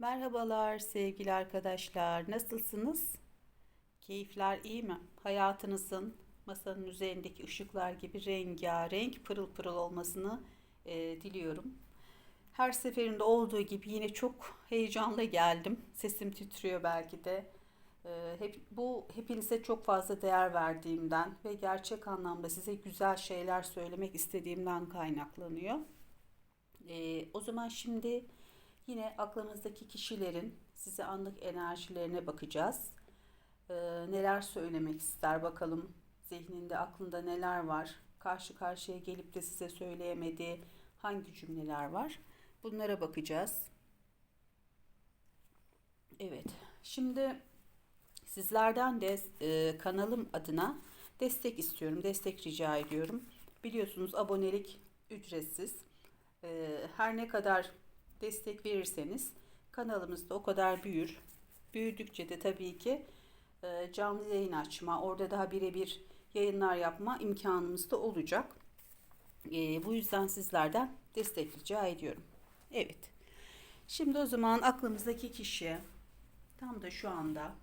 Merhabalar sevgili arkadaşlar. Nasılsınız? Keyifler iyi mi? Hayatınızın masanın üzerindeki ışıklar gibi rengarenk, pırıl pırıl olmasını e, diliyorum. Her seferinde olduğu gibi yine çok heyecanlı geldim. Sesim titriyor belki de. E, hep bu hepinize çok fazla değer verdiğimden ve gerçek anlamda size güzel şeyler söylemek istediğimden kaynaklanıyor. E, o zaman şimdi Yine aklınızdaki kişilerin size anlık enerjilerine bakacağız. Ee, neler söylemek ister bakalım. Zihninde, aklında neler var? Karşı karşıya gelip de size söyleyemediği hangi cümleler var? Bunlara bakacağız. Evet. Şimdi sizlerden de e, kanalım adına destek istiyorum. Destek rica ediyorum. Biliyorsunuz abonelik ücretsiz. E, her ne kadar destek verirseniz kanalımız da o kadar büyür. Büyüdükçe de tabii ki e, canlı yayın açma, orada daha birebir yayınlar yapma imkanımız da olacak. E, bu yüzden sizlerden destek rica ediyorum. Evet. Şimdi o zaman aklımızdaki kişi tam da şu anda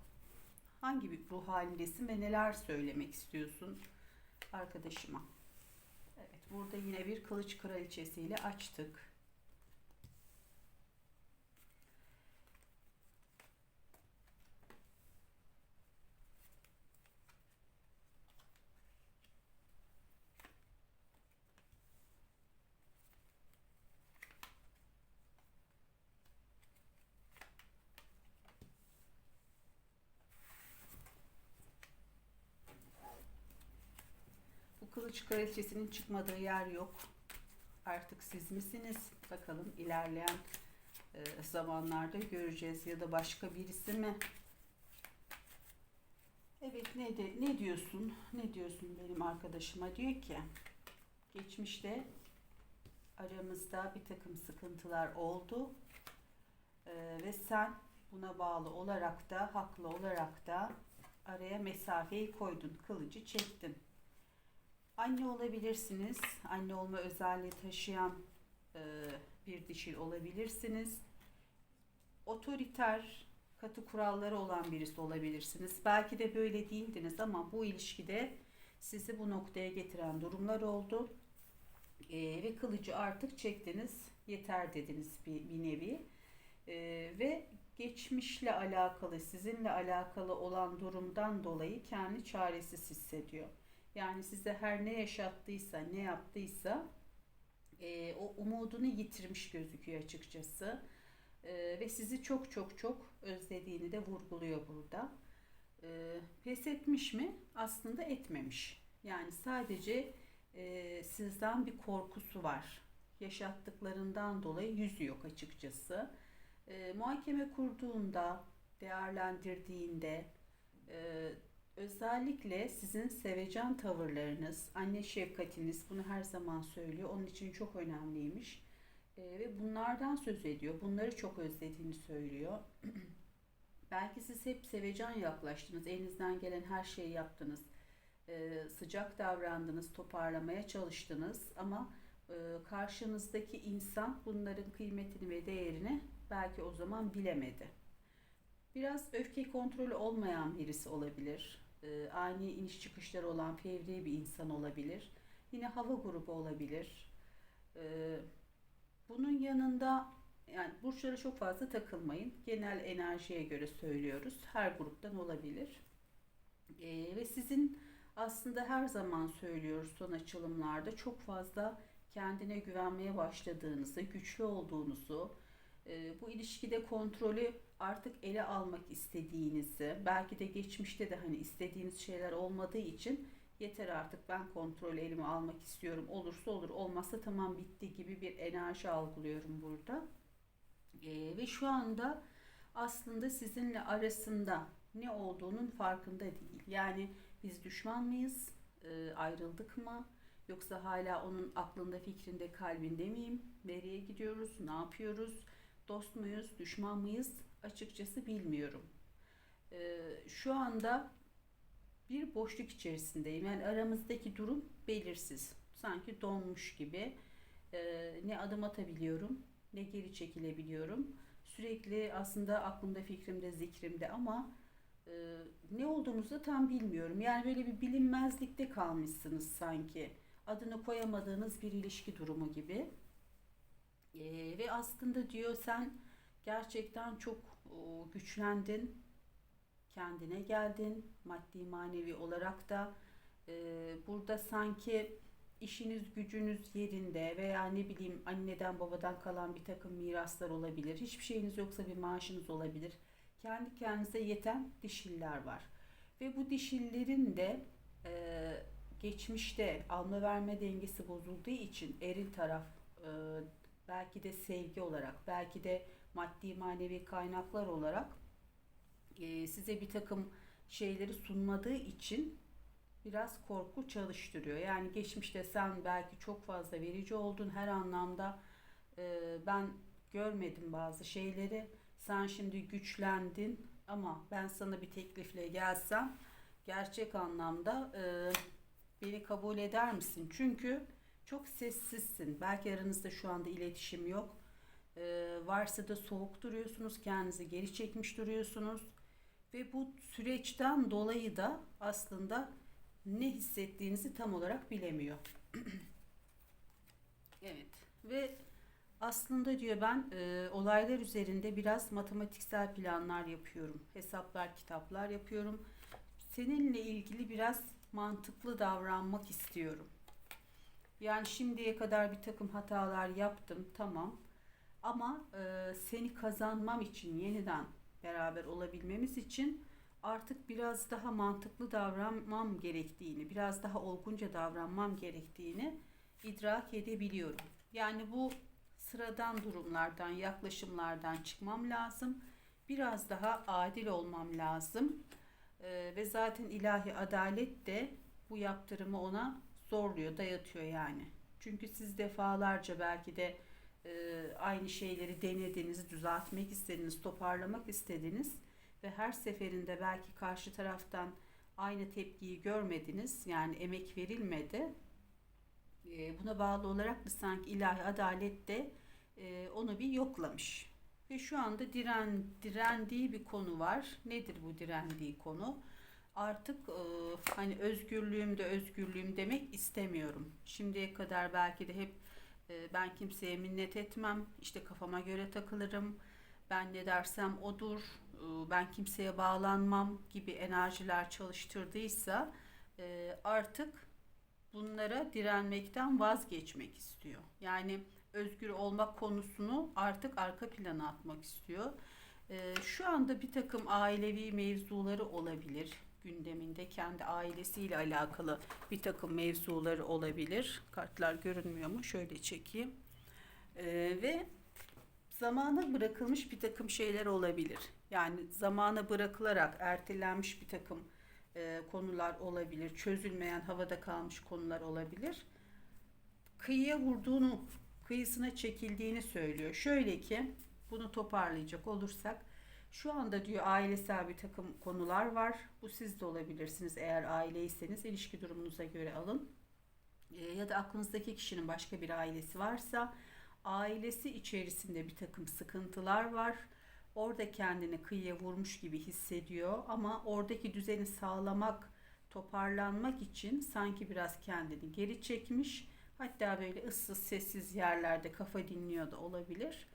hangi bir ruh halindesin ve neler söylemek istiyorsun arkadaşıma? Evet, burada yine bir kılıç kraliçesiyle açtık. Kılıç kraliçesinin çıkmadığı yer yok. Artık siz misiniz? Bakalım ilerleyen e, zamanlarda göreceğiz ya da başka birisi mi? Evet ne de ne diyorsun? Ne diyorsun benim arkadaşıma? Diyor ki geçmişte aramızda bir takım sıkıntılar oldu. Ee, ve sen buna bağlı olarak da haklı olarak da araya mesafeyi koydun, kılıcı çektin. Anne olabilirsiniz. Anne olma özelliği taşıyan e, bir dişil olabilirsiniz. Otoriter, katı kuralları olan birisi olabilirsiniz. Belki de böyle değildiniz ama bu ilişkide sizi bu noktaya getiren durumlar oldu. E, ve kılıcı artık çektiniz, yeter dediniz bir, bir nevi. E, ve geçmişle alakalı, sizinle alakalı olan durumdan dolayı kendi çaresiz hissediyor. Yani size her ne yaşattıysa, ne yaptıysa e, o umudunu yitirmiş gözüküyor açıkçası. E, ve sizi çok çok çok özlediğini de vurguluyor burada. E, pes etmiş mi? Aslında etmemiş. Yani sadece e, sizden bir korkusu var. Yaşattıklarından dolayı yüzü yok açıkçası. E, muhakeme kurduğunda, değerlendirdiğinde, e, Özellikle sizin sevecen tavırlarınız, anne şefkatiniz bunu her zaman söylüyor. Onun için çok önemliymiş. E, ve bunlardan söz ediyor. Bunları çok özlediğini söylüyor. Belki siz hep sevecen yaklaştınız. Elinizden gelen her şeyi yaptınız. E, sıcak davrandınız, toparlamaya çalıştınız. Ama e, karşınızdaki insan bunların kıymetini ve değerini belki o zaman bilemedi. Biraz öfke kontrolü olmayan birisi olabilir e, ani iniş çıkışları olan fevri bir insan olabilir. Yine hava grubu olabilir. E, bunun yanında yani burçlara çok fazla takılmayın. Genel enerjiye göre söylüyoruz. Her gruptan olabilir. E, ve sizin aslında her zaman söylüyoruz son açılımlarda çok fazla kendine güvenmeye başladığınızı, güçlü olduğunuzu, e, bu ilişkide kontrolü artık ele almak istediğinizi, belki de geçmişte de hani istediğiniz şeyler olmadığı için yeter artık ben kontrolü elime almak istiyorum. Olursa olur, olmazsa tamam bitti gibi bir enerji algılıyorum burada. E, ve şu anda aslında sizinle arasında ne olduğunun farkında değil. Yani biz düşman mıyız? E, ayrıldık mı? Yoksa hala onun aklında, fikrinde, kalbinde miyim? Nereye gidiyoruz? Ne yapıyoruz? Dost muyuz? Düşman mıyız? açıkçası bilmiyorum. Ee, şu anda bir boşluk içerisindeyim. Yani aramızdaki durum belirsiz. Sanki donmuş gibi. Ee, ne adım atabiliyorum ne geri çekilebiliyorum. sürekli aslında aklımda, fikrimde, zikrimde ama e, ne olduğunuzu da tam bilmiyorum. Yani böyle bir bilinmezlikte kalmışsınız sanki. Adını koyamadığınız bir ilişki durumu gibi. E, ve aslında diyor sen gerçekten çok o, güçlendin, kendine geldin, maddi manevi olarak da e, burada sanki işiniz gücünüz yerinde veya ne bileyim anneden babadan kalan bir takım miraslar olabilir. Hiçbir şeyiniz yoksa bir maaşınız olabilir. Kendi kendinize yeten dişiller var. Ve bu dişillerin de e, geçmişte alma verme dengesi bozulduğu için eril taraf e, belki de sevgi olarak belki de maddi manevi kaynaklar olarak e, size bir takım şeyleri sunmadığı için biraz korku çalıştırıyor. Yani geçmişte sen belki çok fazla verici oldun her anlamda. e, ben görmedim bazı şeyleri. Sen şimdi güçlendin ama ben sana bir teklifle gelsem gerçek anlamda e, beni kabul eder misin? Çünkü çok sessizsin. Belki aranızda şu anda iletişim yok. E, varsa da soğuk duruyorsunuz, kendinizi geri çekmiş duruyorsunuz. Ve bu süreçten dolayı da aslında ne hissettiğinizi tam olarak bilemiyor. evet ve aslında diyor ben e, olaylar üzerinde biraz matematiksel planlar yapıyorum. Hesaplar, kitaplar yapıyorum. Seninle ilgili biraz mantıklı davranmak istiyorum. Yani şimdiye kadar bir takım hatalar yaptım tamam. Ama e, seni kazanmam için yeniden beraber olabilmemiz için artık biraz daha mantıklı davranmam gerektiğini, biraz daha olgunca davranmam gerektiğini idrak edebiliyorum. Yani bu sıradan durumlardan, yaklaşımlardan çıkmam lazım. Biraz daha adil olmam lazım. Ee, ve zaten ilahi adalet de bu yaptırımı ona zorluyor, dayatıyor yani. Çünkü siz defalarca belki de e, aynı şeyleri denediniz, düzeltmek istediniz, toparlamak istediniz ve her seferinde belki karşı taraftan aynı tepkiyi görmediniz. Yani emek verilmedi. E, buna bağlı olarak da sanki ilahi adalet de e, onu bir yoklamış. Ve şu anda diren, direndiği bir konu var. Nedir bu direndiği konu? Artık e, hani özgürlüğüm de özgürlüğüm demek istemiyorum. Şimdiye kadar belki de hep e, ben kimseye minnet etmem, işte kafama göre takılırım, ben ne dersem odur, e, ben kimseye bağlanmam gibi enerjiler çalıştırdıysa e, artık bunlara direnmekten vazgeçmek istiyor. Yani özgür olmak konusunu artık arka plana atmak istiyor. E, şu anda bir takım ailevi mevzuları olabilir gündeminde kendi ailesiyle alakalı bir takım mevzuları olabilir. Kartlar görünmüyor mu? Şöyle çekeyim. ve zamana bırakılmış bir takım şeyler olabilir. Yani zamana bırakılarak ertelenmiş bir takım e, konular olabilir. Çözülmeyen havada kalmış konular olabilir. Kıyıya vurduğunu, kıyısına çekildiğini söylüyor. Şöyle ki bunu toparlayacak olursak şu anda diyor ailesel bir takım konular var. Bu siz de olabilirsiniz eğer aileyseniz ilişki durumunuza göre alın. E, ya da aklınızdaki kişinin başka bir ailesi varsa ailesi içerisinde bir takım sıkıntılar var. Orada kendini kıyıya vurmuş gibi hissediyor ama oradaki düzeni sağlamak, toparlanmak için sanki biraz kendini geri çekmiş. Hatta böyle ıssız sessiz yerlerde kafa dinliyor da olabilir.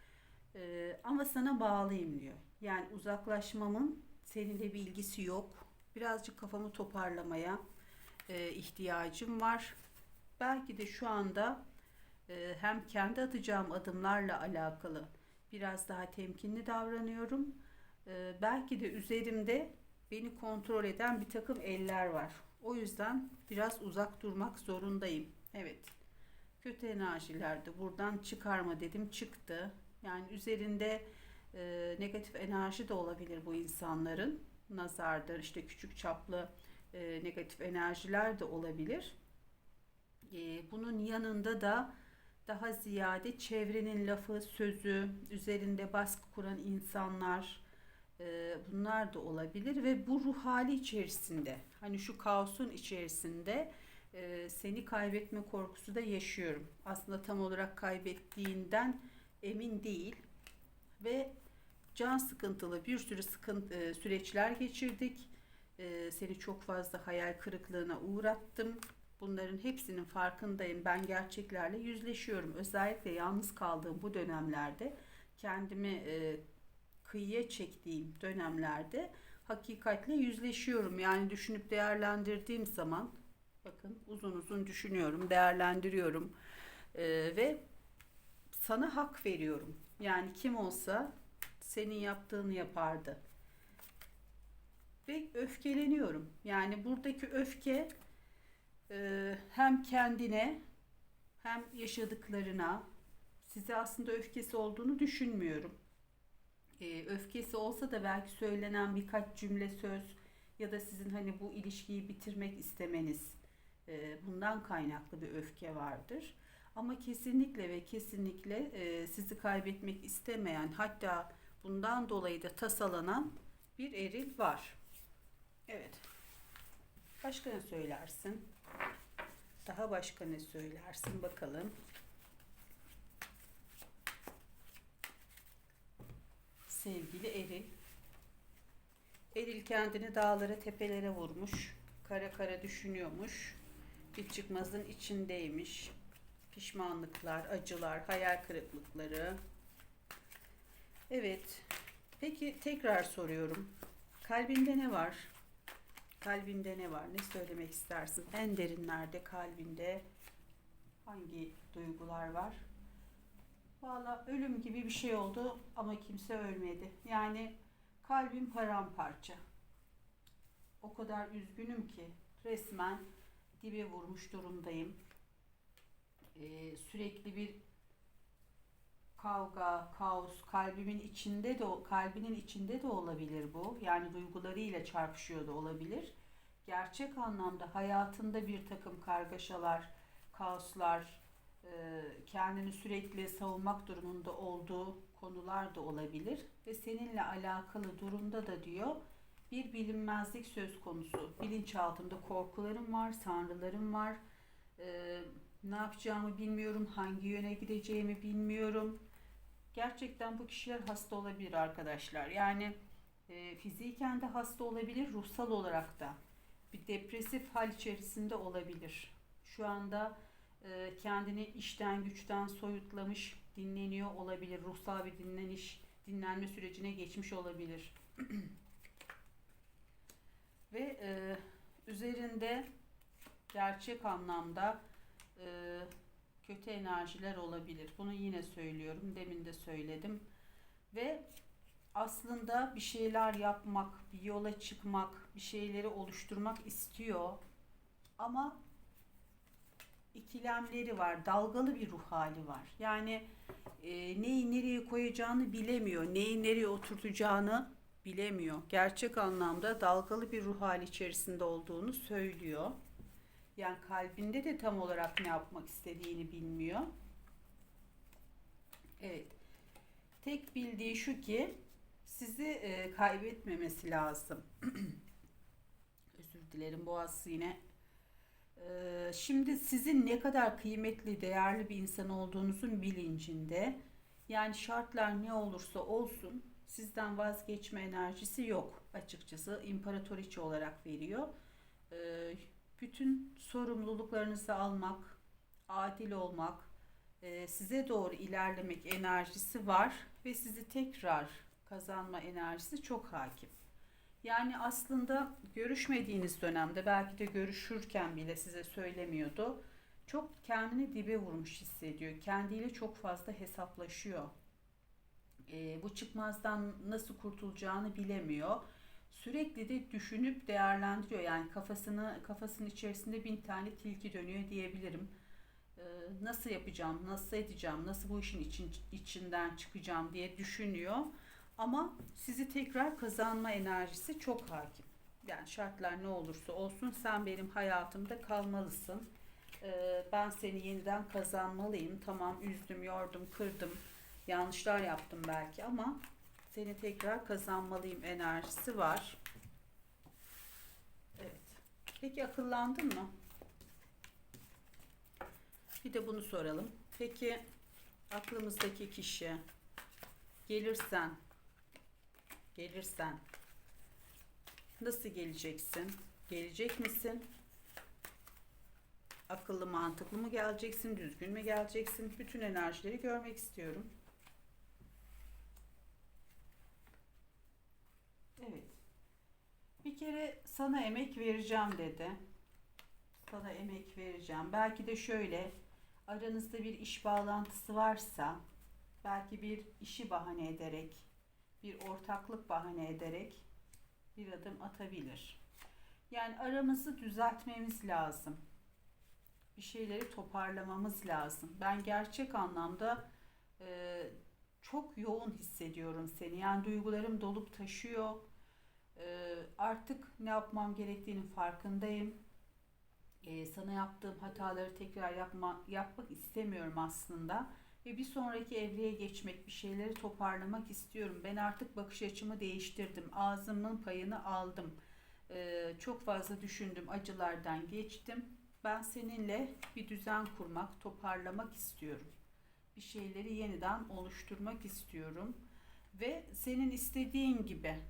Ee, ama sana bağlıyım diyor. Yani uzaklaşmamın seninle bir ilgisi yok. Birazcık kafamı toparlamaya e, ihtiyacım var. Belki de şu anda e, hem kendi atacağım adımlarla alakalı biraz daha temkinli davranıyorum. E, belki de üzerimde beni kontrol eden bir takım eller var. O yüzden biraz uzak durmak zorundayım. Evet. Kötü enerjiler de buradan çıkarma dedim çıktı. Yani üzerinde e, negatif enerji de olabilir bu insanların. Nazardır işte küçük çaplı e, negatif enerjiler de olabilir. E, bunun yanında da daha ziyade çevrenin lafı, sözü, üzerinde baskı kuran insanlar e, bunlar da olabilir ve bu ruh hali içerisinde hani şu kaosun içerisinde e, seni kaybetme korkusu da yaşıyorum. Aslında tam olarak kaybettiğinden emin değil ve can sıkıntılı bir sürü sıkıntı e, süreçler geçirdik. E, seni çok fazla hayal kırıklığına uğrattım. Bunların hepsinin farkındayım. Ben gerçeklerle yüzleşiyorum. Özellikle yalnız kaldığım bu dönemlerde kendimi e, kıyıya çektiğim dönemlerde hakikatle yüzleşiyorum. Yani düşünüp değerlendirdiğim zaman bakın uzun uzun düşünüyorum, değerlendiriyorum E, ve sana hak veriyorum. Yani kim olsa senin yaptığını yapardı. Ve öfkeleniyorum. Yani buradaki öfke e, hem kendine hem yaşadıklarına size aslında öfkesi olduğunu düşünmüyorum. E, öfkesi olsa da belki söylenen birkaç cümle söz ya da sizin hani bu ilişkiyi bitirmek istemeniz e, bundan kaynaklı bir öfke vardır. Ama kesinlikle ve kesinlikle e, sizi kaybetmek istemeyen hatta bundan dolayı da tasalanan bir eril var. Evet. Başka ne söylersin? Daha başka ne söylersin bakalım. Sevgili Eril. Eril kendini dağlara tepelere vurmuş. Kara kara düşünüyormuş. Bir çıkmazın içindeymiş. Pişmanlıklar, acılar, hayal kırıklıkları. Evet. Peki tekrar soruyorum. Kalbinde ne var? Kalbinde ne var? Ne söylemek istersin? En derinlerde kalbinde hangi duygular var? Valla ölüm gibi bir şey oldu ama kimse ölmedi. Yani kalbim paramparça. O kadar üzgünüm ki resmen dibe vurmuş durumdayım. Ee, sürekli bir kavga, kaos kalbimin içinde de kalbinin içinde de olabilir bu. Yani duygularıyla çarpışıyor da olabilir. Gerçek anlamda hayatında bir takım kargaşalar, kaoslar, e, kendini sürekli savunmak durumunda olduğu konular da olabilir ve seninle alakalı durumda da diyor bir bilinmezlik söz konusu. Bilinçaltımda korkularım var, sanrılarım var. E, ne yapacağımı bilmiyorum, hangi yöne gideceğimi bilmiyorum. Gerçekten bu kişiler hasta olabilir arkadaşlar. Yani e, fiziken de hasta olabilir, ruhsal olarak da bir depresif hal içerisinde olabilir. Şu anda e, kendini işten güçten soyutlamış, dinleniyor olabilir. Ruhsal bir dinleniş, dinlenme sürecine geçmiş olabilir. Ve e, üzerinde gerçek anlamda e, kötü enerjiler olabilir. Bunu yine söylüyorum. Demin de söyledim. Ve aslında bir şeyler yapmak, bir yola çıkmak, bir şeyleri oluşturmak istiyor. Ama ikilemleri var. Dalgalı bir ruh hali var. Yani e, neyi nereye koyacağını bilemiyor. Neyi nereye oturtacağını bilemiyor. Gerçek anlamda dalgalı bir ruh hali içerisinde olduğunu söylüyor. Yani kalbinde de tam olarak ne yapmak istediğini bilmiyor. Evet. Tek bildiği şu ki sizi e, kaybetmemesi lazım. Özür dilerim boğaz yine. E, şimdi sizin ne kadar kıymetli, değerli bir insan olduğunuzun bilincinde. Yani şartlar ne olursa olsun sizden vazgeçme enerjisi yok açıkçası. İmparatoriçe olarak veriyor. E, bütün sorumluluklarınızı almak, adil olmak, e, size doğru ilerlemek enerjisi var ve sizi tekrar kazanma enerjisi çok hakim. Yani aslında görüşmediğiniz dönemde belki de görüşürken bile size söylemiyordu. Çok kendini dibe vurmuş hissediyor. Kendiyle çok fazla hesaplaşıyor. E, bu çıkmazdan nasıl kurtulacağını bilemiyor sürekli de düşünüp değerlendiriyor. Yani kafasını kafasının içerisinde bin tane tilki dönüyor diyebilirim. Ee, nasıl yapacağım, nasıl edeceğim, nasıl bu işin için, içinden çıkacağım diye düşünüyor. Ama sizi tekrar kazanma enerjisi çok hakim. Yani şartlar ne olursa olsun sen benim hayatımda kalmalısın. Ee, ben seni yeniden kazanmalıyım. Tamam üzdüm, yordum, kırdım, yanlışlar yaptım belki ama seni tekrar kazanmalıyım enerjisi var. Evet. Peki akıllandın mı? Bir de bunu soralım. Peki aklımızdaki kişi gelirsen Gelirsen nasıl geleceksin? Gelecek misin? Akıllı mantıklı mı geleceksin? Düzgün mü geleceksin? Bütün enerjileri görmek istiyorum. Evet. Bir kere sana emek vereceğim dedi. Sana emek vereceğim. Belki de şöyle aranızda bir iş bağlantısı varsa belki bir işi bahane ederek bir ortaklık bahane ederek bir adım atabilir. Yani aramızı düzeltmemiz lazım. Bir şeyleri toparlamamız lazım. Ben gerçek anlamda e, çok yoğun hissediyorum seni. Yani duygularım dolup taşıyor. E, artık ne yapmam gerektiğinin farkındayım. E, sana yaptığım hataları tekrar yapma, yapmak istemiyorum aslında. Ve bir sonraki evreye geçmek, bir şeyleri toparlamak istiyorum. Ben artık bakış açımı değiştirdim. Ağzımın payını aldım. Ee, çok fazla düşündüm, acılardan geçtim. Ben seninle bir düzen kurmak, toparlamak istiyorum. Bir şeyleri yeniden oluşturmak istiyorum. Ve senin istediğin gibi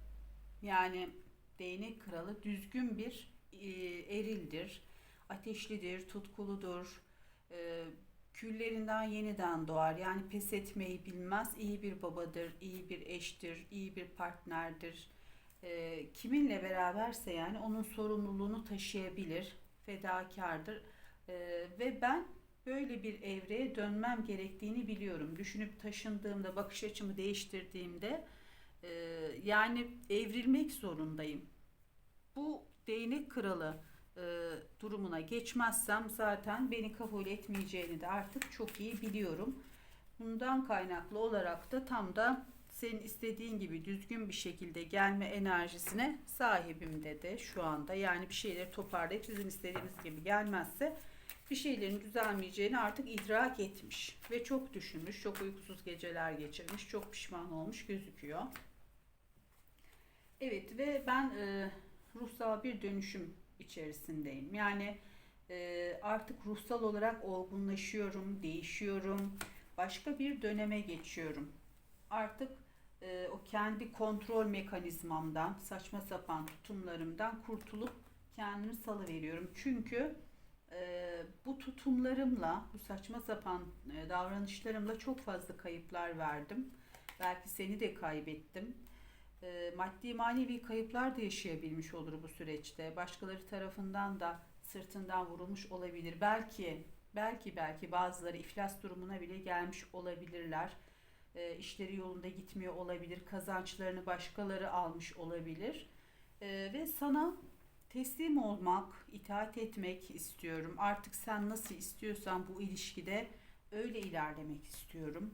yani değnek kralı düzgün bir e, erildir. Ateşlidir, tutkuludur. E, küllerinden yeniden doğar. Yani pes etmeyi bilmez. İyi bir babadır, iyi bir eştir, iyi bir partnerdir. E, kiminle beraberse yani onun sorumluluğunu taşıyabilir, fedakardır. Ve ben böyle bir evreye dönmem gerektiğini biliyorum. Düşünüp taşındığımda, bakış açımı değiştirdiğimde e, yani evrilmek zorundayım. Bu değnek kralı e, durumuna geçmezsem zaten beni kabul etmeyeceğini de artık çok iyi biliyorum. Bundan kaynaklı olarak da tam da senin istediğin gibi düzgün bir şekilde gelme enerjisine sahibim dedi şu anda. Yani bir şeyleri toparlayıp sizin istediğiniz gibi gelmezse bir şeylerin düzelmeyeceğini artık idrak etmiş ve çok düşünmüş, çok uykusuz geceler geçirmiş, çok pişman olmuş gözüküyor. Evet ve ben e, ruhsal bir dönüşüm içerisindeyim. Yani e, artık ruhsal olarak olgunlaşıyorum, değişiyorum, başka bir döneme geçiyorum. Artık e, o kendi kontrol mekanizmamdan, saçma sapan tutumlarımdan kurtulup kendimi salıveriyorum. Çünkü e, bu tutumlarımla, bu saçma sapan e, davranışlarımla çok fazla kayıplar verdim. Belki seni de kaybettim e, maddi manevi kayıplar da yaşayabilmiş olur bu süreçte. Başkaları tarafından da sırtından vurulmuş olabilir. Belki belki belki bazıları iflas durumuna bile gelmiş olabilirler. E, işleri yolunda gitmiyor olabilir. Kazançlarını başkaları almış olabilir. E, ve sana teslim olmak, itaat etmek istiyorum. Artık sen nasıl istiyorsan bu ilişkide öyle ilerlemek istiyorum.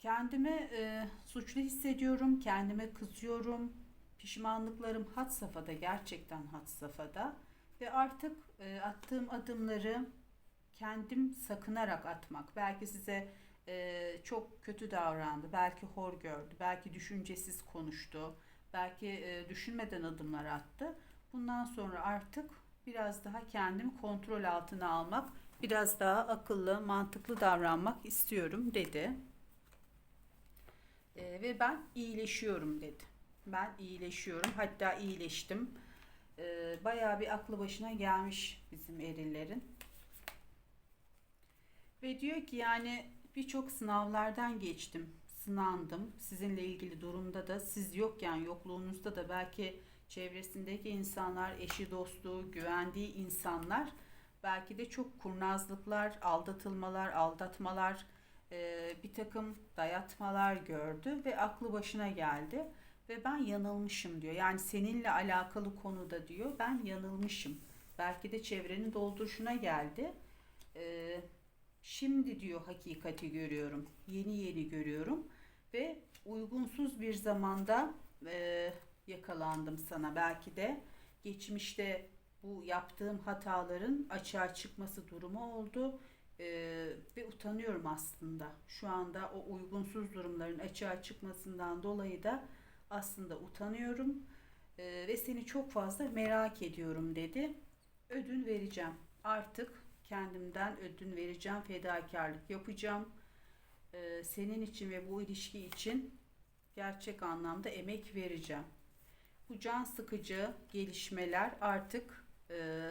Kendimi e, suçlu hissediyorum, kendime kızıyorum. Pişmanlıklarım had safhada, gerçekten had safhada. Ve artık e, attığım adımları kendim sakınarak atmak. Belki size e, çok kötü davrandı, belki hor gördü, belki düşüncesiz konuştu, belki e, düşünmeden adımlar attı. Bundan sonra artık biraz daha kendimi kontrol altına almak, biraz daha akıllı, mantıklı davranmak istiyorum dedi. E, ve ben iyileşiyorum dedi. Ben iyileşiyorum. Hatta iyileştim. E, bayağı bir aklı başına gelmiş bizim erillerin. Ve diyor ki yani birçok sınavlardan geçtim. Sınandım. Sizinle ilgili durumda da siz yokken yokluğunuzda da belki çevresindeki insanlar, eşi dostu, güvendiği insanlar belki de çok kurnazlıklar, aldatılmalar, aldatmalar, e, bir takım dayatmalar gördü ve aklı başına geldi ve ben yanılmışım diyor. Yani seninle alakalı konuda diyor ben yanılmışım. Belki de çevrenin dolduruşuna geldi. E, şimdi diyor hakikati görüyorum. Yeni yeni görüyorum ve uygunsuz bir zamanda e, yakalandım sana belki de geçmişte bu yaptığım hataların açığa çıkması durumu oldu ee, ve utanıyorum aslında. Şu anda o uygunsuz durumların açığa çıkmasından dolayı da aslında utanıyorum ee, ve seni çok fazla merak ediyorum dedi. Ödün vereceğim. Artık kendimden ödün vereceğim, fedakarlık yapacağım. Ee, senin için ve bu ilişki için gerçek anlamda emek vereceğim. Bu can sıkıcı gelişmeler artık e,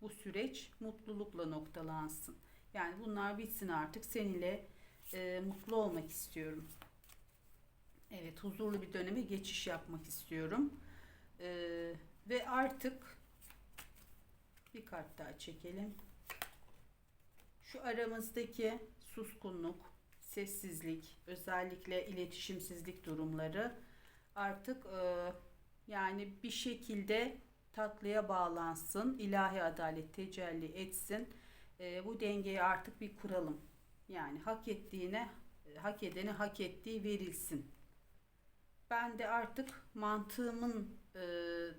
bu süreç mutlulukla noktalansın. Yani bunlar bitsin artık. Seninle e, mutlu olmak istiyorum. Evet, huzurlu bir döneme geçiş yapmak istiyorum. E, ve artık bir kart daha çekelim. Şu aramızdaki suskunluk, sessizlik, özellikle iletişimsizlik durumları artık e, yani bir şekilde tatlıya bağlansın, ilahi adalet tecelli etsin. E, bu dengeyi artık bir kuralım. Yani hak ettiğine, hak edene hak ettiği verilsin. Ben de artık mantığımın e,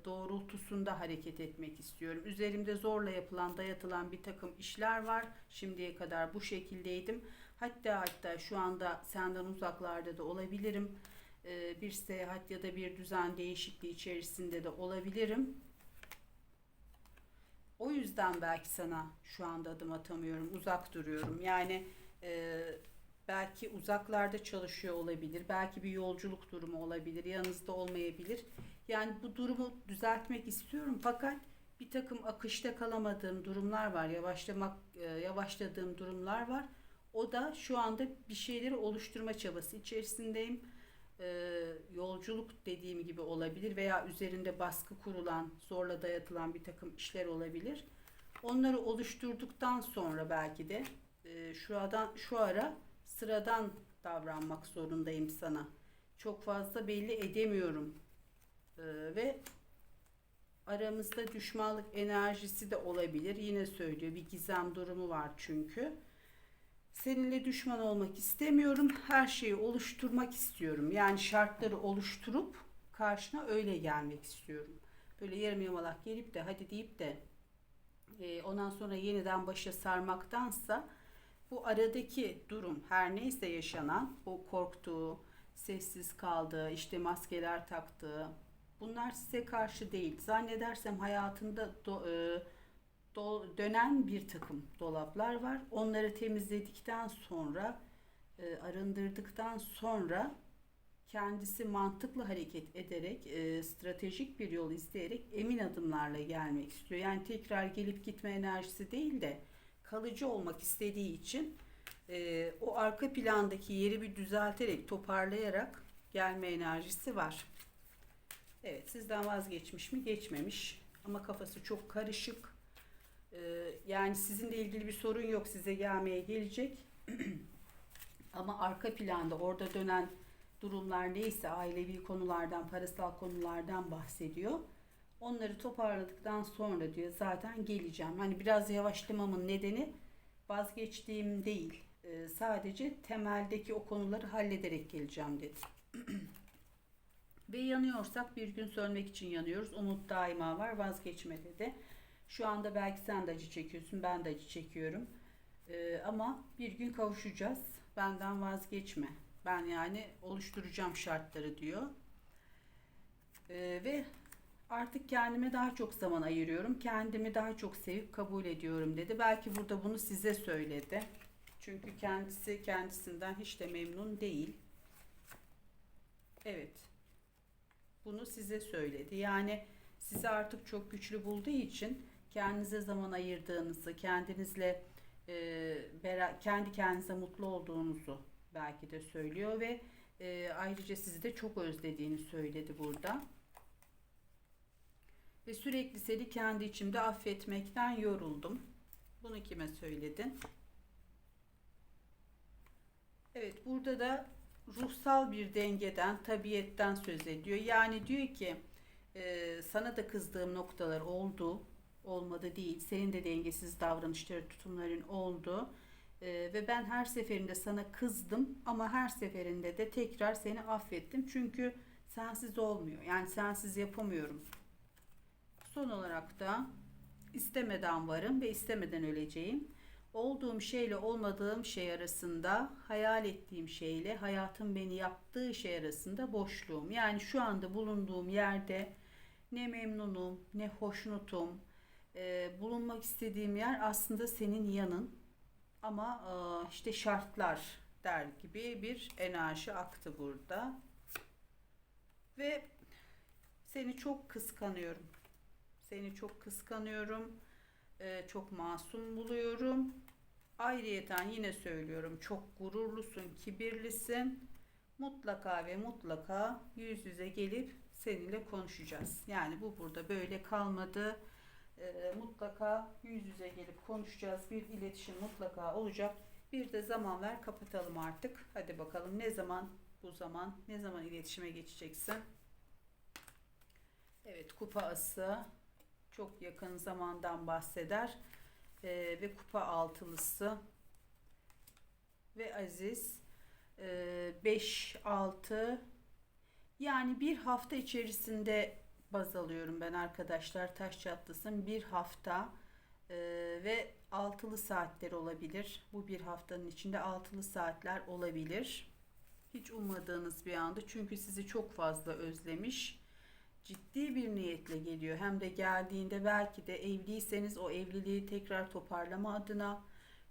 doğrultusunda hareket etmek istiyorum. Üzerimde zorla yapılan, dayatılan bir takım işler var. Şimdiye kadar bu şekildeydim. Hatta hatta şu anda senden uzaklarda da olabilirim. E, bir seyahat ya da bir düzen değişikliği içerisinde de olabilirim. O yüzden belki sana şu anda adım atamıyorum, uzak duruyorum. Yani e, belki uzaklarda çalışıyor olabilir, belki bir yolculuk durumu olabilir, yanınızda olmayabilir. Yani bu durumu düzeltmek istiyorum fakat bir takım akışta kalamadığım durumlar var, yavaşlamak e, yavaşladığım durumlar var. O da şu anda bir şeyleri oluşturma çabası içerisindeyim. E, yolculuk dediğim gibi olabilir veya üzerinde baskı kurulan, zorla dayatılan bir takım işler olabilir. Onları oluşturduktan sonra belki de e, şu şu ara sıradan davranmak zorundayım sana. Çok fazla belli edemiyorum. E, ve aramızda düşmanlık enerjisi de olabilir. Yine söylüyor bir gizem durumu var çünkü. Seninle düşman olmak istemiyorum. Her şeyi oluşturmak istiyorum. Yani şartları oluşturup karşına öyle gelmek istiyorum. Böyle yarım yamalak gelip de hadi deyip de e, ondan sonra yeniden başa sarmaktansa bu aradaki durum her neyse yaşanan o korktuğu, sessiz kaldığı, işte maskeler taktığı bunlar size karşı değil. Zannedersem hayatında do, e, do, dönen bir takım dolaplar var. Onları temizledikten sonra e, arındırdıktan sonra kendisi mantıklı hareket ederek, e, stratejik bir yol izleyerek emin adımlarla gelmek istiyor. Yani tekrar gelip gitme enerjisi değil de kalıcı olmak istediği için e, o arka plandaki yeri bir düzelterek, toparlayarak gelme enerjisi var. Evet, sizden vazgeçmiş mi? Geçmemiş. Ama kafası çok karışık. E, yani sizinle ilgili bir sorun yok. Size gelmeye gelecek. Ama arka planda orada dönen durumlar neyse ailevi konulardan, parasal konulardan bahsediyor. Onları toparladıktan sonra diyor zaten geleceğim. Hani biraz yavaşlamamın nedeni vazgeçtiğim değil. Ee, sadece temeldeki o konuları hallederek geleceğim dedi. Ve yanıyorsak bir gün sönmek için yanıyoruz. Umut daima var vazgeçme dedi. Şu anda belki sen de acı çekiyorsun ben de acı çekiyorum. Ee, ama bir gün kavuşacağız. Benden vazgeçme. Ben yani oluşturacağım şartları diyor. Ee, ve artık kendime daha çok zaman ayırıyorum. Kendimi daha çok sevip kabul ediyorum dedi. Belki burada bunu size söyledi. Çünkü kendisi kendisinden hiç de memnun değil. Evet. Bunu size söyledi. Yani sizi artık çok güçlü bulduğu için kendinize zaman ayırdığınızı, kendinizle e, kendi kendinize mutlu olduğunuzu belki de söylüyor ve e, ayrıca sizi de çok özlediğini söyledi burada. Ve sürekli seni kendi içimde affetmekten yoruldum. Bunu kime söyledin? Evet burada da ruhsal bir dengeden, tabiyetten söz ediyor. Yani diyor ki e, sana da kızdığım noktalar oldu, olmadı değil. Senin de dengesiz davranışları, tutumların oldu. E, ve ben her seferinde sana kızdım ama her seferinde de tekrar seni affettim. Çünkü sensiz olmuyor. Yani sensiz yapamıyorum. Son olarak da istemeden varım ve istemeden öleceğim. Olduğum şeyle olmadığım şey arasında, hayal ettiğim şeyle hayatın beni yaptığı şey arasında boşluğum. Yani şu anda bulunduğum yerde ne memnunum, ne hoşnutum. Ee, bulunmak istediğim yer aslında senin yanın. Ama e, işte şartlar der gibi bir enerji aktı burada. Seni çok kıskanıyorum. Seni çok kıskanıyorum. Ee, çok masum buluyorum. Ayrıyeten yine söylüyorum. Çok gururlusun, kibirlisin. Mutlaka ve mutlaka yüz yüze gelip seninle konuşacağız. Yani bu burada böyle kalmadı. Ee, mutlaka yüz yüze gelip konuşacağız. Bir iletişim mutlaka olacak. Bir de zaman ver kapatalım artık. Hadi bakalım ne zaman bu zaman ne zaman iletişime geçeceksin? Evet kupa ası çok yakın zamandan bahseder. Ee, ve kupa altılısı ve Aziz 5 6 yani bir hafta içerisinde baz alıyorum ben arkadaşlar taş çatlasın bir hafta e, ve altılı saatler olabilir. Bu bir haftanın içinde altılı saatler olabilir. Hiç ummadığınız bir anda çünkü sizi çok fazla özlemiş. Ciddi bir niyetle geliyor. Hem de geldiğinde belki de evliyseniz o evliliği tekrar toparlama adına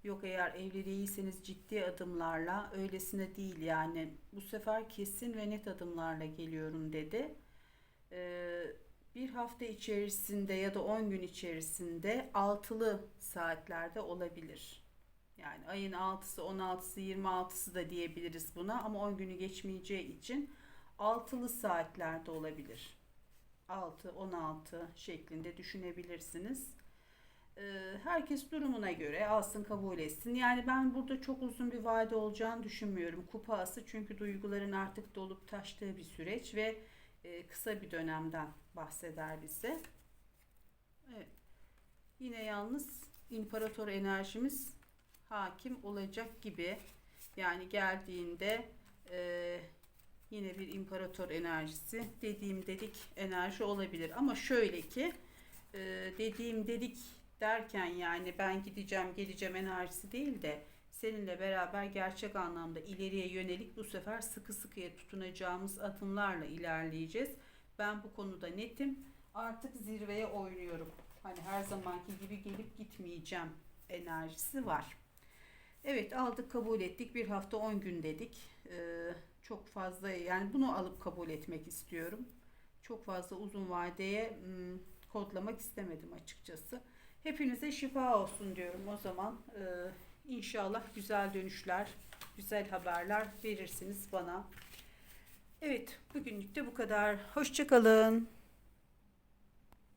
yok eğer evli değilseniz ciddi adımlarla öylesine değil yani bu sefer kesin ve net adımlarla geliyorum dedi. Bir hafta içerisinde ya da 10 gün içerisinde altılı saatlerde olabilir. Yani ayın 6'sı, 16'sı, 26'sı da diyebiliriz buna ama 10 günü geçmeyeceği için altılı saatlerde olabilir. 6, 16 şeklinde düşünebilirsiniz. Ee, Herkes durumuna göre alsın kabul etsin. Yani ben burada çok uzun bir vade olacağını düşünmüyorum. Kupası çünkü duyguların artık dolup taştığı bir süreç ve e, kısa bir dönemden bahseder bize. Evet. Yine yalnız imparator enerjimiz hakim olacak gibi. Yani geldiğinde e, yine bir imparator enerjisi dediğim dedik enerji olabilir. Ama şöyle ki e, dediğim dedik derken yani ben gideceğim geleceğim enerjisi değil de seninle beraber gerçek anlamda ileriye yönelik bu sefer sıkı sıkıya tutunacağımız adımlarla ilerleyeceğiz. Ben bu konuda netim. Artık zirveye oynuyorum. Hani her zamanki gibi gelip gitmeyeceğim enerjisi var. Evet aldık kabul ettik. Bir hafta 10 gün dedik. Ee, çok fazla yani bunu alıp kabul etmek istiyorum. Çok fazla uzun vadeye hmm, kodlamak istemedim açıkçası. Hepinize şifa olsun diyorum o zaman. Ee, inşallah güzel dönüşler, güzel haberler verirsiniz bana. Evet, bugünlük de bu kadar. Hoşçakalın.